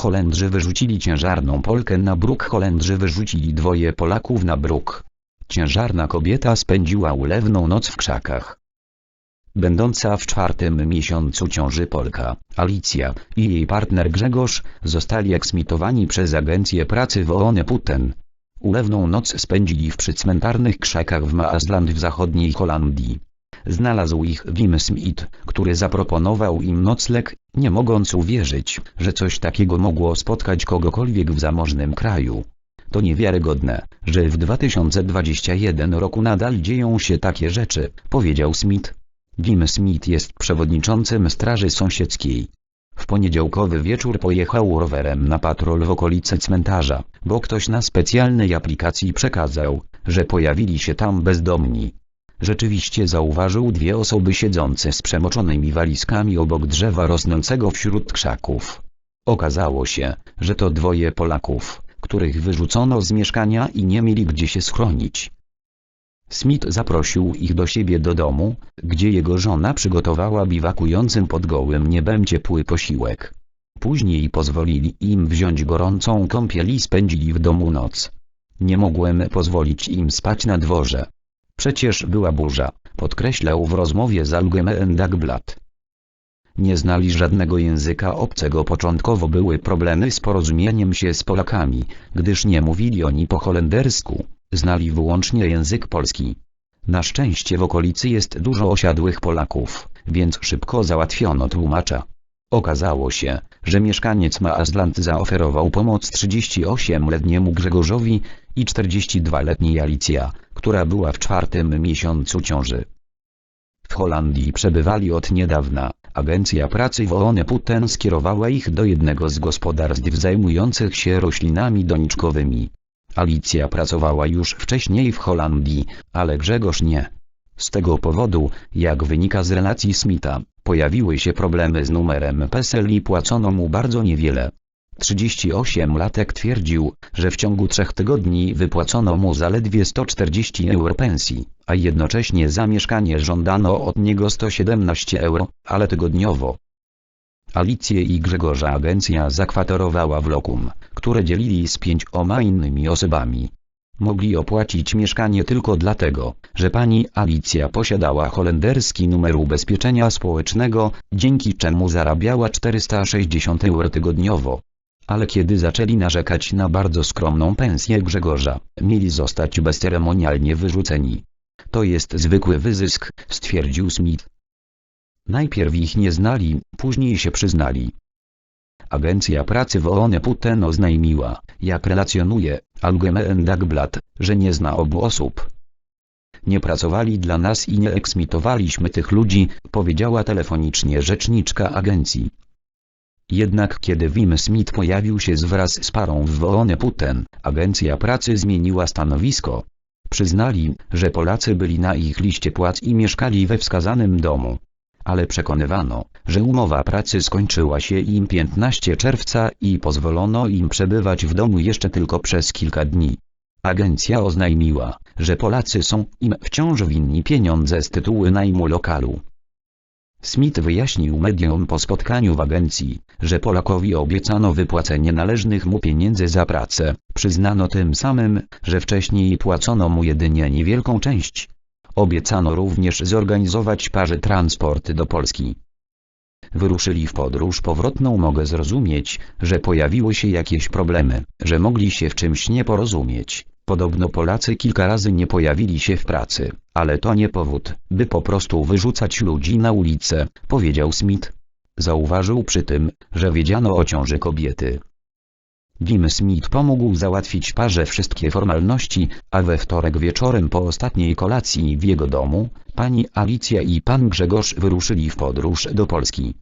Holendrzy wyrzucili ciężarną Polkę na bruk. Holendrzy wyrzucili dwoje Polaków na bruk. Ciężarna kobieta spędziła ulewną noc w krzakach. Będąca w czwartym miesiącu ciąży Polka, Alicja i jej partner Grzegorz zostali eksmitowani przez Agencję Pracy w Ooneputen. Ulewną noc spędzili w przycmentarnych krzakach w Maasland w zachodniej Holandii. Znalazł ich Wim Smith, który zaproponował im nocleg, nie mogąc uwierzyć, że coś takiego mogło spotkać kogokolwiek w zamożnym kraju. To niewiarygodne, że w 2021 roku nadal dzieją się takie rzeczy, powiedział Smith. Wim Smith jest przewodniczącym Straży Sąsiedzkiej. W poniedziałkowy wieczór pojechał rowerem na patrol w okolice cmentarza, bo ktoś na specjalnej aplikacji przekazał, że pojawili się tam bezdomni. Rzeczywiście zauważył dwie osoby siedzące z przemoczonymi walizkami obok drzewa rosnącego wśród krzaków. Okazało się, że to dwoje Polaków, których wyrzucono z mieszkania i nie mieli gdzie się schronić. Smith zaprosił ich do siebie do domu, gdzie jego żona przygotowała biwakującym pod gołym niebem ciepły posiłek. Później pozwolili im wziąć gorącą kąpiel i spędzili w domu noc. Nie mogłem pozwolić im spać na dworze. Przecież była burza, podkreślał w rozmowie z Allgemeine Dagblad. Nie znali żadnego języka obcego początkowo były problemy z porozumieniem się z Polakami, gdyż nie mówili oni po holendersku, znali wyłącznie język polski. Na szczęście w okolicy jest dużo osiadłych Polaków, więc szybko załatwiono tłumacza. Okazało się, że mieszkaniec Maasland zaoferował pomoc 38-letniemu Grzegorzowi i 42-letniej Alicja, która była w czwartym miesiącu ciąży. W Holandii przebywali od niedawna. Agencja Pracy w Ooneputen skierowała ich do jednego z gospodarstw zajmujących się roślinami doniczkowymi. Alicja pracowała już wcześniej w Holandii, ale Grzegorz nie. Z tego powodu, jak wynika z relacji Smitha, pojawiły się problemy z numerem PESEL i płacono mu bardzo niewiele. 38-latek twierdził, że w ciągu trzech tygodni wypłacono mu zaledwie 140 euro pensji, a jednocześnie za mieszkanie żądano od niego 117 euro, ale tygodniowo. Alicję i Grzegorza agencja zakwaterowała w lokum, które dzielili z pięcioma innymi osobami. Mogli opłacić mieszkanie tylko dlatego, że pani Alicja posiadała holenderski numer ubezpieczenia społecznego, dzięki czemu zarabiała 460 euro tygodniowo. Ale kiedy zaczęli narzekać na bardzo skromną pensję Grzegorza, mieli zostać bezceremonialnie wyrzuceni. To jest zwykły wyzysk, stwierdził Smith. Najpierw ich nie znali, później się przyznali. Agencja Pracy w Ooneputen oznajmiła, jak relacjonuje Allgemeine Dagblad, że nie zna obu osób. Nie pracowali dla nas i nie eksmitowaliśmy tych ludzi, powiedziała telefonicznie rzeczniczka agencji. Jednak kiedy Wim Smith pojawił się wraz z parą w Ooneputen, agencja pracy zmieniła stanowisko. Przyznali, że Polacy byli na ich liście płac i mieszkali we wskazanym domu. Ale przekonywano, że umowa pracy skończyła się im 15 czerwca i pozwolono im przebywać w domu jeszcze tylko przez kilka dni. Agencja oznajmiła, że Polacy są im wciąż winni pieniądze z tytułu najmu lokalu. Smith wyjaśnił mediom po spotkaniu w agencji, że Polakowi obiecano wypłacenie należnych mu pieniędzy za pracę, przyznano tym samym, że wcześniej płacono mu jedynie niewielką część. Obiecano również zorganizować parze transport do Polski. Wyruszyli w podróż powrotną mogę zrozumieć, że pojawiły się jakieś problemy, że mogli się w czymś nie porozumieć. Podobno Polacy kilka razy nie pojawili się w pracy, ale to nie powód, by po prostu wyrzucać ludzi na ulicę, powiedział Smith. Zauważył przy tym, że wiedziano o ciąży kobiety. Wim Smith pomógł załatwić parze wszystkie formalności, a we wtorek wieczorem po ostatniej kolacji w jego domu, pani Alicja i pan Grzegorz wyruszyli w podróż do Polski.